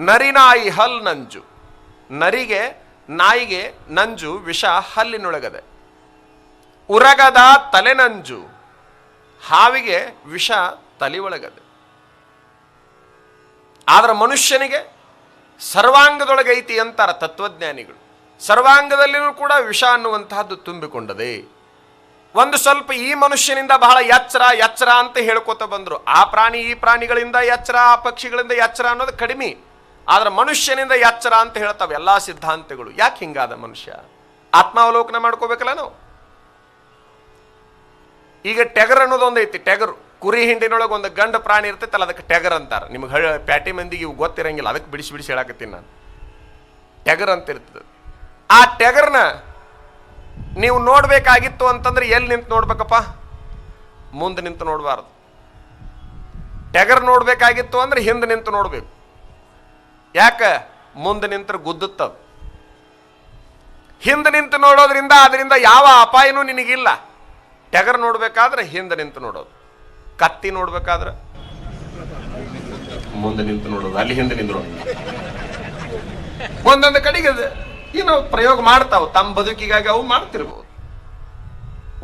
ನರಿನಾಯಿ ಹಲ್ ನಂಜು. ನರಿಗೆ, ನಾಯಿಗೆ ನಂಜು ವಿಷ ಹಲ್ಲಿನೊಳಗದೆ. ಉರಗದ ತಲೆನಂಜು ಹಾವಿಗೆ ವಿಷ ತಲೆ ಒಳಗದೆ ಆದ್ರೆ ಮನುಷ್ಯನಿಗೆ ಸರ್ವಾಂಗದೊಳಗೈತಿ ಅಂತಾರ ತತ್ವಜ್ಞಾನಿಗಳು. ಸರ್ವಾಂಗದಲ್ಲಿಯೂ ಕೂಡ ವಿಷ ಅನ್ನುವಂತಹದ್ದು ತುಂಬಿಕೊಂಡದೆ. ಒಂದು ಸ್ವಲ್ಪ ಈ ಮನುಷ್ಯನಿಂದ ಬಹಳ ಎಚ್ಚರ ಎಚ್ಚರ ಅಂತ ಹೇಳ್ಕೊತ ಬಂದರು. ಆ ಪ್ರಾಣಿ ಈ ಪ್ರಾಣಿಗಳಿಂದ ಎಚ್ಚರ, ಆ ಪಕ್ಷಿಗಳಿಂದ ಎಚ್ಚರ ಅನ್ನೋದು ಕಡಿಮೆ. ಆದ್ರೆ ಮನುಷ್ಯನಿಂದ ಎಚ್ಚರ ಅಂತ ಹೇಳ್ತಾವೆ ಎಲ್ಲಾ ಸಿದ್ಧಾಂತಗಳು. ಯಾಕೆ ಹಿಂಗಾದ ಮನುಷ್ಯ? ಆತ್ಮಾವಲೋಕನ ಮಾಡ್ಕೋಬೇಕಲ್ಲ ನಾವು? ಈಗ ಟೆಗರ್ ಅನ್ನೋದು ಒಂದು ಐತಿ ಟೆಗರ್. ಕುರಿ ಹಿಂಡಿನೊಳಗೆ ಒಂದು ಗಂಡ ಪ್ರಾಣಿ ಇರ್ತೈತಲ್ಲ, ಅದಕ್ಕೆ ಟೆಗರ್ ಅಂತಾರೆ. ನಿಮ್ಗೆ ಪ್ಯಾಟಿ ಮಂದಿಗೆ ಇವು ಗೊತ್ತಿರಂಗಿಲ್ಲ, ಅದಕ್ಕೆ ಬಿಡಿಸಿ ಬಿಡಿಸಿ ಹೇಳಕತ್ತೀನಿ ನಾನು. ಟೆಗರ್ ಅಂತ ಇರ್ತದೆ. ಆ ಟೆಗರ್ನ ನೀವು ನೋಡ್ಬೇಕಾಗಿತ್ತು ಅಂತಂದ್ರೆ ಎಲ್ಲಿ ನಿಂತು ನೋಡ್ಬೇಕಪ್ಪ? ಮುಂದೆ ನಿಂತು ನೋಡಬಾರ್ದು. ಟೆಗರ್ ನೋಡ್ಬೇಕಾಗಿತ್ತು ಅಂದ್ರೆ ಹಿಂದೆ ನಿಂತು ನೋಡ್ಬೇಕು. ಯಾಕೆ? ಮುಂದೆ ನಿಂತರೆ ಗುದ್ದುತ್ತದು. ಹಿಂದೆ ನಿಂತು ನೋಡೋದ್ರಿಂದ ಅದರಿಂದ ಯಾವ ಅಪಾಯನೂ ನಿನಗಿಲ್ಲ. ಟೆಗರ್ ನೋಡ್ಬೇಕಾದ್ರೆ ಹಿಂದೆ ನಿಂತು ನೋಡೋದು. ಕತ್ತಿ ನೋಡ್ಬೇಕಾದ್ರೆ ಮುಂದೆ ನಿಂತು ನೋಡೋದು. ಅಲ್ಲಿ ಹಿಂದೆ ನಿಂದ್ರು ಒಂದೊಂದು ಕಡೆಗೆ ಏನೋ ಪ್ರಯೋಗ ಮಾಡ್ತಾವ. ತಮ್ಮ ಬದುಕಿಗಾಗಿ ಅವು ಮಾಡ್ತಿರ್ಬೋದು.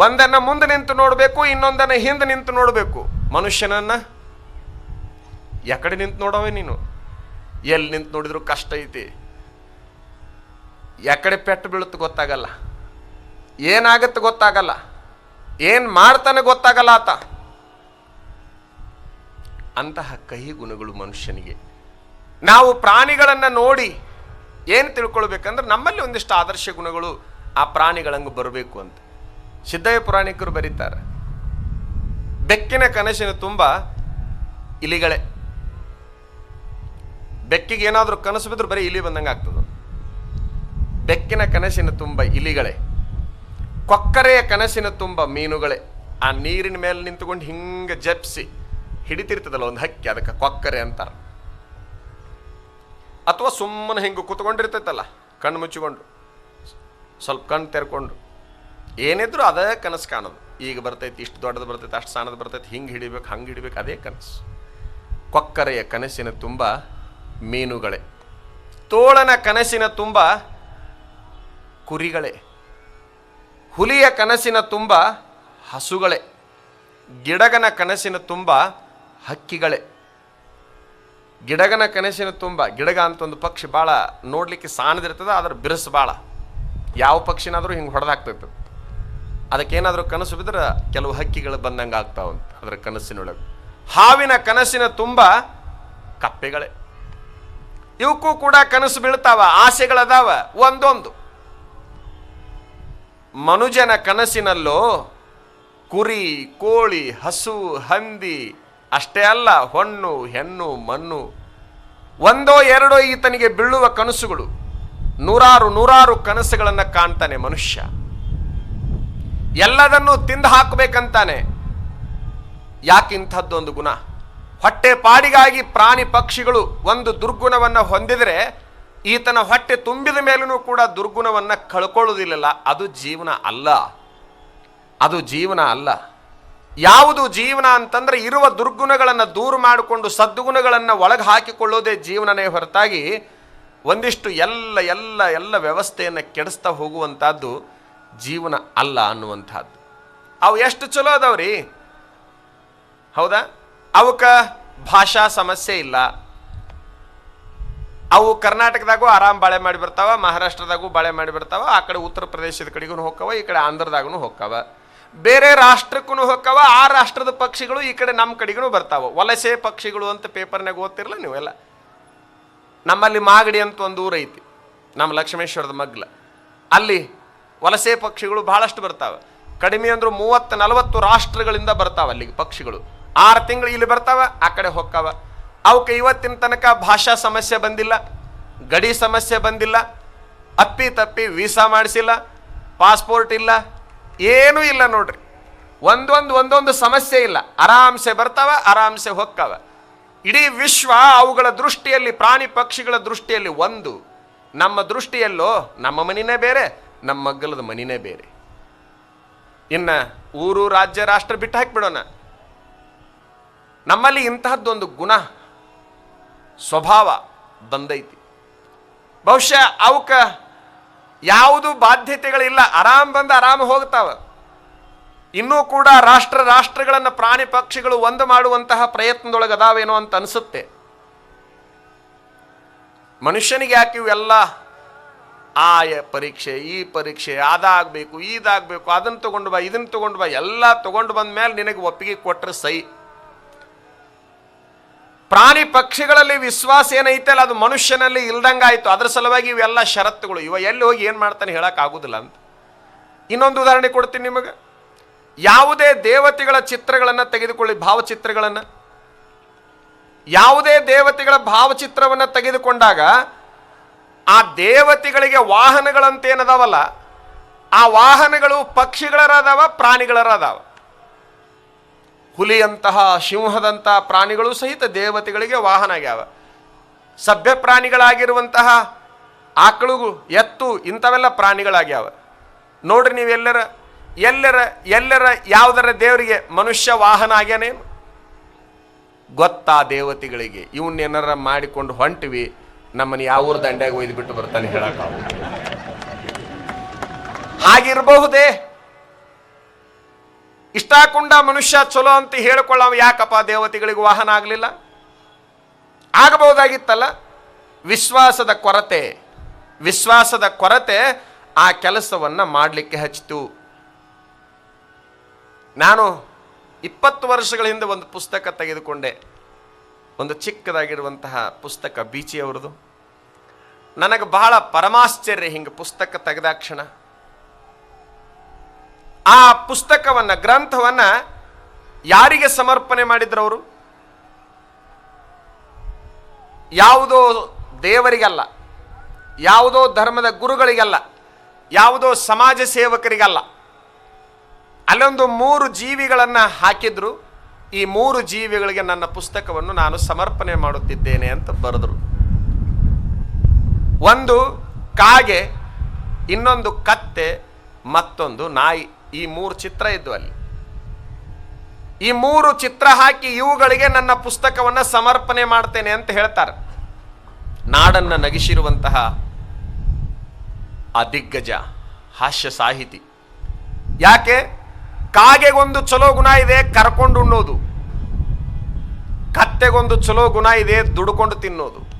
ಒಂದನ್ನ ಮುಂದೆ ನಿಂತು ನೋಡಬೇಕು, ಇನ್ನೊಂದನ್ನ ಹಿಂದೆ ನಿಂತು ನೋಡಬೇಕು. ಮನುಷ್ಯನನ್ನ ಎಕಡೆ ನಿಂತು ನೋಡವೆ ನೀನು. ಎಲ್ಲಿ ನಿಂತು ನೋಡಿದ್ರು ಕಷ್ಟ ಐತಿ. ಎಕಡೆ ಪೆಟ್ಟು ಬೀಳುತ್ತೆ ಗೊತ್ತಾಗಲ್ಲ. ಏನಾಗತ್ತೆ ಗೊತ್ತಾಗಲ್ಲ. ಏನು ಮಾಡ್ತಾನೆ ಗೊತ್ತಾಗಲ್ಲ ಆತ. ಅಂತಹ ಕಹಿ ಗುಣಗಳು ಮನುಷ್ಯನಿಗೆ. ನಾವು ಪ್ರಾಣಿಗಳನ್ನು ನೋಡಿ ಏನು ತಿಳ್ಕೊಳ್ಬೇಕಂದ್ರೆ ನಮ್ಮಲ್ಲಿ ಒಂದಿಷ್ಟು ಆದರ್ಶ ಗುಣಗಳು ಆ ಪ್ರಾಣಿಗಳಂಗೆ ಬರಬೇಕು ಅಂತ. ಸಿದ್ದಯ್ಯ ಪುರಾಣಿಕರು ಬರೀತಾರೆ. ಬೆಕ್ಕಿನ ಕನಸಿನ ತುಂಬ ಇಲಿಗಳೇ. ಬೆಕ್ಕಿಗೆ ಏನಾದರೂ ಕನಸು ಬಿದ್ದರೂ ಬರೀ ಇಲಿ ಬಂದಂಗೆ ಆಗ್ತದೆ. ಬೆಕ್ಕಿನ ಕನಸಿನ ತುಂಬ ಇಲಿಗಳೇ. ಕೊಕ್ಕರೆಯ ಕನಸಿನ ತುಂಬ ಮೀನುಗಳೇ. ಆ ನೀರಿನ ಮೇಲೆ ನಿಂತುಕೊಂಡು ಹಿಂಗೆ ಜಪ್ಸಿ ಹಿಡಿತಿರ್ತದಲ್ಲ ಒಂದು ಹಕ್ಕಿ, ಅದಕ್ಕೆ ಕೊಕ್ಕರೆ ಅಂತಾರೆ. ಅಥವಾ ಸುಮ್ಮನೆ ಹಿಂಗೆ ಕುತ್ಕೊಂಡಿರ್ತೈತಲ್ಲ, ಕಣ್ಣು ಮುಚ್ಚಿಕೊಂಡು, ಸ್ವಲ್ಪ ಕಣ್ಣು ತೆರ್ಕೊಂಡು. ಏನಿದ್ರು ಅದೇ ಕನಸು ಕಾಣೋದು. ಈಗ ಬರ್ತೈತಿ, ಇಷ್ಟು ದೊಡ್ಡದು ಬರ್ತೈತೆ, ಅಷ್ಟು ಸಣ್ಣದು ಬರ್ತೈತಿ, ಹಿಂಗೆ ಹಿಡಿಬೇಕು, ಹಂಗೆ ಹಿಡಿಬೇಕು, ಅದೇ ಕನಸು. ಕೊಕ್ಕರೆಯ ಕನಸಿನ ತುಂಬ ಮೀನುಗಳೇ. ತೋಳನ ಕನಸಿನ ತುಂಬ ಕುರಿಗಳೇ. ಹುಲಿಯ ಕನಸಿನ ತುಂಬ ಹಸುಗಳೇ. ಗಿಡಗನ ಕನಸಿನ ತುಂಬ ಹಕ್ಕಿಗಳೇ. ಗಿಡಗನ ಕನಸಿನ ತುಂಬ, ಗಿಡಗ ಅಂತ ಒಂದು ಪಕ್ಷಿ ಭಾಳ ನೋಡಲಿಕ್ಕೆ ಸಾಣದಿರ್ತದೆ, ಆದರೆ ಬಿರುಸು ಭಾಳ. ಯಾವ ಪಕ್ಷಿನಾದರೂ ಹಿಂಗೆ ಹೊಡೆದಾಗ್ತೈತೆ. ಅದಕ್ಕೇನಾದರೂ ಕನಸು ಬಿದ್ರೆ ಕೆಲವು ಹಕ್ಕಿಗಳು ಬಂದಂಗೆ ಆಗ್ತಾವಂತ ಅದರ ಕನಸಿನೊಳಗೆ. ಹಾವಿನ ಕನಸಿನ ತುಂಬ ಕಪ್ಪೆಗಳೇ. ಇವಕ್ಕೂ ಕೂಡ ಕನಸು ಬೀಳ್ತಾವ, ಆಸೆಗಳದಾವ, ಒಂದೊಂದು. ಮನುಜನ ಕನಸಿನಲ್ಲೋ ಕುರಿ, ಕೋಳಿ, ಹಸು, ಹಂದಿ, ಅಷ್ಟೇ ಅಲ್ಲ, ಹೊಣ್ಣು, ಹೆಣ್ಣು, ಮಣ್ಣು, ಒಂದೋ ಎರಡೋ ಈತನಿಗೆ ಬೀಳುವ ಕನಸುಗಳು. ನೂರಾರು ನೂರಾರು ಕನಸುಗಳನ್ನು ಕಾಣ್ತಾನೆ ಮನುಷ್ಯ. ಎಲ್ಲದನ್ನೂ ತಿಂದು ಹಾಕಬೇಕಂತಾನೆ. ಯಾಕಿಂಥದ್ದೊಂದು ಗುಣ? ಹೊಟ್ಟೆ ಪಾಡಿಗಾಗಿ ಪ್ರಾಣಿ ಪಕ್ಷಿಗಳು ಒಂದು ದುರ್ಗುಣವನ್ನು ಹೊಂದಿದರೆ ಈತನ ಹೊಟ್ಟೆ ತುಂಬಿದ ಮೇಲೂ ಕೂಡ ದುರ್ಗುಣವನ್ನು ಕಳ್ಕೊಳ್ಳೋದಿಲ್ಲಲ್ಲ ಅದು ಜೀವನ ಅಲ್ಲ. ಅದು ಜೀವನ ಅಲ್ಲ. ಯಾವುದು ಜೀವನ ಅಂತಂದ್ರೆ ಇರುವ ದುರ್ಗುಣಗಳನ್ನು ದೂರ ಮಾಡಿಕೊಂಡು ಸದ್ಗುಣಗಳನ್ನು ಒಳಗೆ ಹಾಕಿಕೊಳ್ಳೋದೇ ಜೀವನನೇ ಹೊರತಾಗಿ ಒಂದಿಷ್ಟು ಎಲ್ಲ ಎಲ್ಲ ಎಲ್ಲ ವ್ಯವಸ್ಥೆಯನ್ನು ಕೆಡಿಸ್ತಾ ಹೋಗುವಂಥದ್ದು ಜೀವನ ಅಲ್ಲ ಅನ್ನುವಂಥದ್ದು. ಅವು ಎಷ್ಟು ಚಲೋ ಅದಾವ್ರಿ? ಹೌದಾ? ಅವಕ್ಕ ಭಾಷಾ ಸಮಸ್ಯೆ ಇಲ್ಲ. ಅವು ಕರ್ನಾಟಕದಾಗೂ ಆರಾಮ್ ಬಾಳೆ ಮಾಡಿ ಬರ್ತಾವ, ಮಹಾರಾಷ್ಟ್ರದಾಗೂ ಬಾಳೆ ಮಾಡಿ ಬರ್ತಾವ, ಆ ಕಡೆ ಉತ್ತರ ಪ್ರದೇಶದ ಕಡೆಗೂ ಹೋಗ್ತಾವ ಈ ಕಡೆ ಆಂಧ್ರದಾಗೂ ಹೋಗ್ತಾವ ಬೇರೆ ರಾಷ್ಟ್ರಕ್ಕೂ ಹೋಗ್ತಾವ ಆ ರಾಷ್ಟ್ರದ ಪಕ್ಷಿಗಳು ಈ ಕಡೆ ನಮ್ಮ ಕಡೆಗೂ ಬರ್ತಾವ. ವಲಸೆ ಪಕ್ಷಿಗಳು ಅಂತ ಪೇಪರ್ನಾಗ ಓದ್ತಿರಲ್ಲ ನೀವೆಲ್ಲ? ನಮ್ಮಲ್ಲಿ ಮಾಗಡಿ ಅಂತ ಒಂದು ಊರು ಐತಿ ನಮ್ಮ ಲಕ್ಷ್ಮೇಶ್ವರದ ಮಗ್ಲ. ಅಲ್ಲಿ ವಲಸೆ ಪಕ್ಷಿಗಳು ಬಹಳಷ್ಟು ಬರ್ತಾವೆ. ಕಡಿಮೆ ಅಂದ್ರೂ ಮೂವತ್ತು ನಲವತ್ತು ರಾಷ್ಟ್ರಗಳಿಂದ ಬರ್ತಾವ ಅಲ್ಲಿಗೆ ಪಕ್ಷಿಗಳು. ಆರು ತಿಂಗಳು ಇಲ್ಲಿ ಬರ್ತಾವ, ಆ ಕಡೆ ಹೋಗ್ತಾವ ಅವಕ್ಕೆ ಇವತ್ತಿನ ತನಕ ಭಾಷಾ ಸಮಸ್ಯೆ ಬಂದಿಲ್ಲ, ಗಡಿ ಸಮಸ್ಯೆ ಬಂದಿಲ್ಲ, ಅಪ್ಪಿ ತಪ್ಪಿ ವೀಸಾ ಮಾಡಿಸಿಲ್ಲ, ಪಾಸ್ಪೋರ್ಟ್ ಇಲ್ಲ, ಏನೂ ಇಲ್ಲ ನೋಡ್ರಿ. ಒಂದೊಂದು ಒಂದೊಂದು ಸಮಸ್ಯೆ ಇಲ್ಲ. ಆರಾಮ್ಸೆ ಬರ್ತಾವ, ಆರಾಮ್ಸೆ ಹೋಗ್ತಾವ ಇಡೀ ವಿಶ್ವ ಅವುಗಳ ದೃಷ್ಟಿಯಲ್ಲಿ, ಪ್ರಾಣಿ ಪಕ್ಷಿಗಳ ದೃಷ್ಟಿಯಲ್ಲಿ ಒಂದು. ನಮ್ಮ ದೃಷ್ಟಿಯಲ್ಲೋ, ನಮ್ಮ ಮನಿನೇ ಬೇರೆ, ನಮ್ಮ ಮಗ್ಗಲದ ಮನಿನೇ ಬೇರೆ. ಇನ್ನ ಊರು, ರಾಜ್ಯ, ರಾಷ್ಟ್ರ ಬಿಟ್ಟು ಹಾಕ್ಬಿಡೋಣ. ನಮ್ಮಲ್ಲಿ ಇಂತಹದ್ದೊಂದು ಗುಣ, ಸ್ವಭಾವ ಬಂದೈತಿ. ಬಹುಶಃ ಅವಕ್ಕೆ ಯಾವುದು ಬಾಧ್ಯತೆಗಳಿಲ್ಲ, ಆರಾಮ್ ಬಂದು ಆರಾಮ್ ಹೋಗ್ತಾವ. ಇನ್ನೂ ಕೂಡ ರಾಷ್ಟ್ರ ರಾಷ್ಟ್ರಗಳನ್ನು ಪ್ರಾಣಿ ಪಕ್ಷಿಗಳು ಒಂದು ಮಾಡುವಂತಹ ಪ್ರಯತ್ನದೊಳಗೆ ಅದಾವೇನೋ ಅಂತ ಅನಿಸುತ್ತೆ. ಮನುಷ್ಯನಿಗೆ ಯಾಕೆ ಇವೆಲ್ಲ? ಆಯ ಪರೀಕ್ಷೆ, ಈ ಪರೀಕ್ಷೆ, ಅದಾಗಬೇಕು, ಇದಾಗಬೇಕು, ಅದನ್ನು ತಗೊಂಡು ಬಾ, ಇದನ್ನು ತಗೊಂಡು ಬಾ, ಎಲ್ಲ ತೊಗೊಂಡು ಬಂದ ಮೇಲೆ ನಿನಗೆ ಒಪ್ಪಿಗೆ ಕೊಟ್ಟರೆ ಸೈ ಪ್ರಾಣಿ ಪಕ್ಷಿಗಳಲ್ಲಿ ವಿಶ್ವಾಸ ಏನೈತಲ್ಲ ಅದು ಮನುಷ್ಯನಲ್ಲಿ ಇಲ್ದಂಗಾಯಿತು. ಅದ್ರ ಸಲುವಾಗಿ ಇವೆಲ್ಲ ಷರತ್ತುಗಳು. ಇವ ಎಲ್ಲಿ ಹೋಗಿ ಏನು ಮಾಡ್ತಾನೆ ಹೇಳಕ್ ಆಗುದಿಲ್ಲ ಅಂತ. ಇನ್ನೊಂದು ಉದಾಹರಣೆ ಕೊಡ್ತೀನಿ ನಿಮಗೆ. ಯಾವುದೇ ದೇವತೆಗಳ ಚಿತ್ರಗಳನ್ನು ತೆಗೆದುಕೊಳ್ಳಿ, ಭಾವಚಿತ್ರಗಳನ್ನು. ಯಾವುದೇ ದೇವತೆಗಳ ಭಾವಚಿತ್ರವನ್ನು ತೆಗೆದುಕೊಂಡಾಗ ಆ ದೇವತೆಗಳಿಗೆ ವಾಹನಗಳಂತೇನದಾವಲ್ಲ, ಆ ವಾಹನಗಳು ಪಕ್ಷಿಗಳರ ಅದಾವ ಪ್ರಾಣಿಗಳರ ಅದಾವ ಹುಲಿಯಂತಹ ಸಿಂಹದಂತಹ ಪ್ರಾಣಿಗಳು ಸಹಿತ ದೇವತೆಗಳಿಗೆ ವಾಹನ ಆಗ್ಯಾವ ಸಭ್ಯ ಪ್ರಾಣಿಗಳಾಗಿರುವಂತಹ ಆಕಳು ಎತ್ತು ಇಂಥವೆಲ್ಲ ಪ್ರಾಣಿಗಳಾಗ್ಯಾವ. ನೋಡ್ರಿ ನೀವೆಲ್ಲರ, ಎಲ್ಲರ ಎಲ್ಲರ ಯಾವುದರ ದೇವರಿಗೆ ಮನುಷ್ಯ ವಾಹನ ಆಗ್ಯಾನೇನು ಗೊತ್ತಾ ದೇವತೆಗಳಿಗೆ? ಇವನ್ನೇನಾರ ಮಾಡಿಕೊಂಡು ಹೊಂಟಿವಿ ನಮ್ಮನ್ನು ಯಾವ ಊರ ದಂಡ್ಯಾಗ ಒಯ್ದು ಬಿಟ್ಟು ಬರ್ತಾನೆ ಹೇಳಕ್ಕ ಹಾಗಿರಬಹುದೇ? ಇಷ್ಟಾಕೊಂಡ ಮನುಷ್ಯ ಚಲೋ ಅಂತ ಹೇಳಿಕೊಳ್ಳವ ಯಾಕಪ್ಪ ದೇವತೆಗಳಿಗೆ ವಾಹನ ಆಗಲಿಲ್ಲ? ಆಗಬಹುದಾಗಿತ್ತಲ್ಲ? ವಿಶ್ವಾಸದ ಕೊರತೆ ವಿಶ್ವಾಸದ ಕೊರತೆ ಆ ಕೆಲಸವನ್ನು ಮಾಡಲಿಕ್ಕೆ ಹಚ್ಚಿತು. ನಾನು ಇಪ್ಪತ್ತು ವರ್ಷಗಳ ಹಿಂದೆ ಒಂದು ಪುಸ್ತಕ ತೆಗೆದುಕೊಂಡೆ. ಒಂದು ಚಿಕ್ಕದಾಗಿರುವಂತಹ ಪುಸ್ತಕ ಬೀಚಿ ಅವರದು ನನಗೆ ಬಹಳ ಪರಮಾಶ್ಚರ್ಯ ಹಿಂಗೆ ಪುಸ್ತಕ ತೆಗೆದಾಕ್ಷಣ. ಆ ಪುಸ್ತಕವನ್ನು, ಗ್ರಂಥವನ್ನು ಯಾರಿಗೆ ಸಮರ್ಪಣೆ ಮಾಡಿದ್ರು ಅವರು ಯಾವುದೋ ದೇವರಿಗಲ್ಲ, ಯಾವುದೋ ಧರ್ಮದ ಗುರುಗಳಿಗಲ್ಲ, ಯಾವುದೋ ಸಮಾಜ ಸೇವಕರಿಗಲ್ಲ. ಅಲ್ಲೊಂದು ಮೂರು ಜೀವಿಗಳನ್ನು ಹಾಕಿದ್ರು, ಈ ಮೂರು ಜೀವಿಗಳಿಗೆ ನನ್ನ ಪುಸ್ತಕವನ್ನು ನಾನು ಸಮರ್ಪಣೆ ಮಾಡುತ್ತಿದ್ದೇನೆ ಅಂತ ಬರೆದ್ರು. ಒಂದು ಕಾಗೆ, ಇನ್ನೊಂದು ಕತ್ತೆ, ಮತ್ತೊಂದು ನಾಯಿ. ಈ ಮೂರು ಚಿತ್ರ ಇದ್ದು ಅಲ್ಲಿ. ಈ ಮೂರು ಚಿತ್ರ ಹಾಕಿ ಇವುಗಳಿಗೆ ನನ್ನ ಪುಸ್ತಕವನ್ನ ಸಮರ್ಪಣೆ ಮಾಡ್ತೇನೆ ಅಂತ ಹೇಳ್ತಾರೆ. ನಾಡನ್ನ ನಗಿಸಿರುವಂತಹ ಆ ದಿಗ್ಗಜ ಹಾಸ್ಯ ಸಾಹಿತಿ. ಯಾಕೆ? ಕಾಗೆಗೊಂದು ಚಲೋ ಗುಣ ಇದೆ, ಕರ್ಕೊಂಡು ಉಣ್ಣೋದು. ಕತ್ತೆಗೊಂದು ಚಲೋ ಗುಣ ಇದೆ, ದುಡ್ಕೊಂಡು ತಿನ್ನೋದು.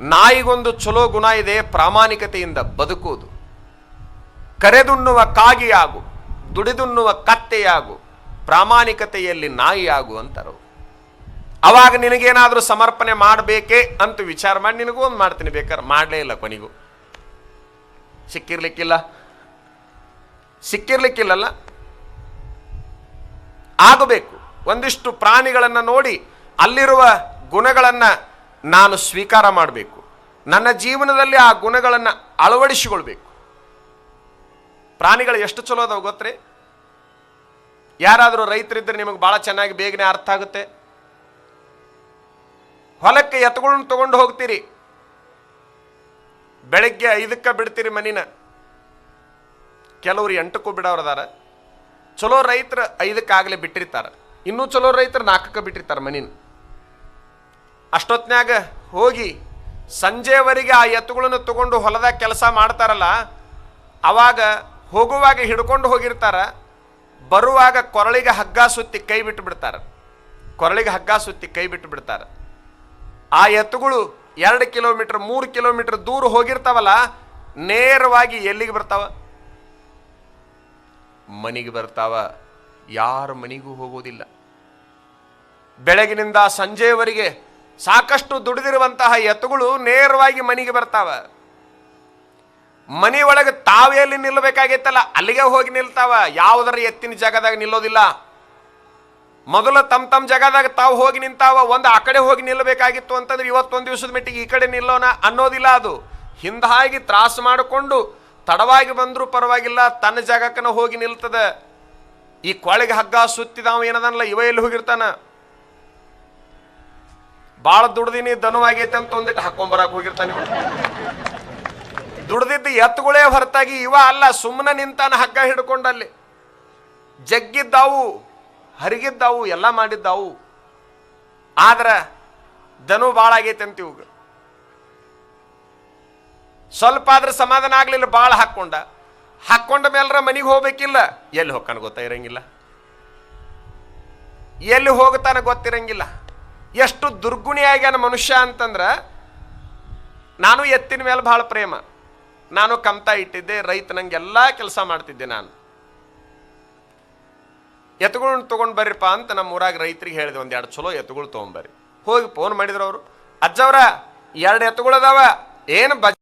ನಾಯಿಗೊಂದು ಚಲೋ ಗುಣ ಇದೆ, ಪ್ರಾಮಾಣಿಕತೆಯಿಂದ ಬದುಕುವುದು. ಕರೆದುಣ್ಣುವ ಕಾಗಿಯಾಗು, ದುಡಿದುಣ್ಣುವ ಕತ್ತೆಯಾಗು, ಪ್ರಾಮಾಣಿಕತೆಯಲ್ಲಿ ನಾಯಿಯಾಗು ಅಂತಾರು. ಅವಾಗ ನಿನಗೇನಾದರೂ ಸಮರ್ಪಣೆ ಮಾಡಬೇಕೇ ಅಂತ ವಿಚಾರ ಮಾಡಿ ನಿನಗೂ ಒಂದು ಮಾಡ್ತೀನಿ ಬೇಕಾದ್ರೆ. ಮಾಡಲೇ ಇಲ್ಲ ಕೊನೆಗೂ. ಸಿಕ್ಕಿರ್ಲಿಕ್ಕಿಲ್ಲ. ಸಿಕ್ಕಿರ್ಲಿಕ್ಕಿಲ್ಲಲ್ಲ? ಆಗಬೇಕು. ಒಂದಿಷ್ಟು ಪ್ರಾಣಿಗಳನ್ನು ನೋಡಿ ಅಲ್ಲಿರುವ ಗುಣಗಳನ್ನು ನಾನು ಸ್ವೀಕಾರ ಮಾಡಬೇಕು. ನನ್ನ ಜೀವನದಲ್ಲಿ ಆ ಗುಣಗಳನ್ನು ಅಳವಡಿಸಿಕೊಳ್ಬೇಕು. ಪ್ರಾಣಿಗಳು ಎಷ್ಟು ಚಲೋ ಅದಾವೆ ಗೊತ್ತ್ರಿ? ಯಾರಾದರೂ ರೈತರಿದ್ದರೆ ನಿಮಗೆ ಭಾಳ ಚೆನ್ನಾಗಿ ಬೇಗನೆ ಅರ್ಥ ಆಗುತ್ತೆ. ಹೊಲಕ್ಕೆ ಎತ್ಗಳನ್ನ ತಗೊಂಡು ಹೋಗ್ತೀರಿ. ಬೆಳಗ್ಗೆ ಐದಕ್ಕೆ ಬಿಡ್ತೀರಿ ಮನಿನ. ಕೆಲವರು ಎಂಟಕ್ಕೂ ಬಿಡೋರು ಅದಾರ ಚಲೋ ರೈತರು ಐದಕ್ಕಾಗಲೇ ಬಿಟ್ಟಿರ್ತಾರೆ. ಇನ್ನೂ ಚಲೋ ರೈತರು ನಾಲ್ಕಕ್ಕೆ ಬಿಟ್ಟಿರ್ತಾರೆ ಮನಿನ. ಅಷ್ಟೊತ್ತಿನಾಗ ಹೋಗಿ ಸಂಜೆವರೆಗೆ ಆ ಎತ್ತುಗಳನ್ನು ತಗೊಂಡು ಹೊಲದಾಗ ಕೆಲಸ ಮಾಡ್ತಾರಲ್ಲ, ಅವಾಗ ಹೋಗುವಾಗ ಹಿಡ್ಕೊಂಡು ಹೋಗಿರ್ತಾರ, ಬರುವಾಗ ಕೊರಳಿಗೆ ಹಗ್ಗ ಸುತ್ತಿ ಕೈ ಬಿಟ್ಟು ಬಿಡ್ತಾರೆ. ಕೊರಳಿಗೆ ಹಗ್ಗ ಸುತ್ತಿ ಕೈ ಬಿಟ್ಟು ಬಿಡ್ತಾರೆ. ಆ ಎತ್ತುಗಳು ಎರಡು ಕಿಲೋಮೀಟರ್, ಮೂರು ಕಿಲೋಮೀಟರ್ ದೂರ ಹೋಗಿರ್ತಾವಲ್ಲ, ನೇರವಾಗಿ ಎಲ್ಲಿಗೆ ಬರ್ತಾವ? ಮನೆಗೆ ಬರ್ತಾವ. ಯಾರ ಮನೆಗೂ ಹೋಗೋದಿಲ್ಲ. ಬೆಳಗಿನಿಂದ ಸಂಜೆಯವರೆಗೆ ಸಾಕಷ್ಟು ದುಡಿದಿರುವಂತಹ ಎತ್ತುಗಳು ನೇರವಾಗಿ ಮನೆಗೆ ಬರ್ತಾವ. ಮನೆ ಒಳಗೆ ತಾವೇ ಎಲ್ಲಿ ನಿಲ್ಲಬೇಕಾಗಿತ್ತಲ್ಲ ಅಲ್ಲಿಗೆ ಹೋಗಿ ನಿಲ್ತಾವ. ಯಾವುದರ ಎತ್ತಿನ ಜಾಗದಾಗ ನಿಲ್ಲೋದಿಲ್ಲ. ಮೊದಲು ತಮ್ಮ ತಮ್ಮ ಜಾಗದಾಗ ತಾವು ಹೋಗಿ ನಿಂತಾವ, ಒಂದು ಆ ಕಡೆ ಹೋಗಿ ನಿಲ್ಲಬೇಕಾಗಿತ್ತು ಅಂತಂದ್ರೆ ಇವತ್ತೊಂದು ದಿವಸದ ಮಟ್ಟಿಗೆ ಈ ಕಡೆ ನಿಲ್ಲೋಣ ಅನ್ನೋದಿಲ್ಲ ಅದು. ಹಿಂದಾಗಿ ತ್ರಾಸು ಮಾಡಿಕೊಂಡು ತಡವಾಗಿ ಬಂದರೂ ಪರವಾಗಿಲ್ಲ, ತನ್ನ ಜಾಗಕ್ಕನ ಹೋಗಿ ನಿಲ್ತದ. ಈ ಕೊಳಗೆ ಹಗ್ಗ ಸುತ್ತಿದಾವ ಏನದನಲ್ಲ, ಇವ ಎಲ್ಲಿ ಹೋಗಿರ್ತಾನ? ಭಾಳ ದುಡ್ದಿನಿ ದನವಾಗೈತೆ ಅಂತ ಒಂದಿಟ್ಟು ಹಾಕೊಂಬರಕ್ ಹೋಗಿರ್ತಾನೆ. ದುಡ್ದಿದ್ದು ಎತ್ತುಗಳೇ ಹೊರತಾಗಿ ಇವ ಅಲ್ಲ ಸುಮ್ಮನೆ ನಿಂತಾನ ಹಗ್ಗ ಹಿಡ್ಕೊಂಡಲ್ಲಿ. ಜಗ್ಗಿದ್ದಾವು, ಹರಿಗಿದ್ದಾವು, ಎಲ್ಲ ಮಾಡಿದ್ದಾವು. ಆದ್ರೆ ದನು ಭಾಳ ಆಗೈತೆ ಅಂತ ಇವಾಗ. ಸ್ವಲ್ಪ ಆದ್ರೆ ಸಮಾಧಾನ ಆಗ್ಲಿಲ್ಲ ಭಾಳ ಹಾಕ್ಕೊಂಡ. ಹಾಕ್ಕೊಂಡ ಮೇಲ್ರ ಮನೆಗೆ ಹೋಗ್ಬೇಕಿಲ್ಲ. ಎಲ್ಲಿ ಹೋಗ್ತಾನೆ ಗೊತ್ತಾ ಇರಂಗಿಲ್ಲ. ಎಲ್ಲಿ ಹೋಗ್ತಾನ ಗೊತ್ತಿರಂಗಿಲ್ಲ. ಎಷ್ಟು ದುರ್ಗುಣಿ ಆಗ್ಯಾನ ಮನುಷ್ಯ ಅಂತಂದ್ರ, ನಾನು ಎತ್ತಿನ ಮೇಲೆ ಭಾಳ ಪ್ರೇಮ. ನಾನು ಕಮ್ತಾ ಇಟ್ಟಿದ್ದೆ, ರೈತ ನಂಗೆಲ್ಲ ಕೆಲಸ ಮಾಡ್ತಿದ್ದೆ ನಾನು. ಎತ್ತುಗಳನ್ನ ತೊಗೊಂಡು ಬರ್ರಿಪ್ಪ ಅಂತ ನಮ್ಮ ಊರಾಗ ರೈತರಿಗೆ ಹೇಳಿದೆ, ಒಂದು ಎರಡು ಚಲೋ ಎತ್ತುಗಳು ತೊಗೊಂಬರ್ರಿ ಹೋಗಿ ಫೋನ್ ಮಾಡಿದ್ರು ಅವರು, ಅಜ್ಜವ್ರ, ಎರಡು ಎತ್ತುಗಳು ಅದಾವ, ಏನು ಬಜ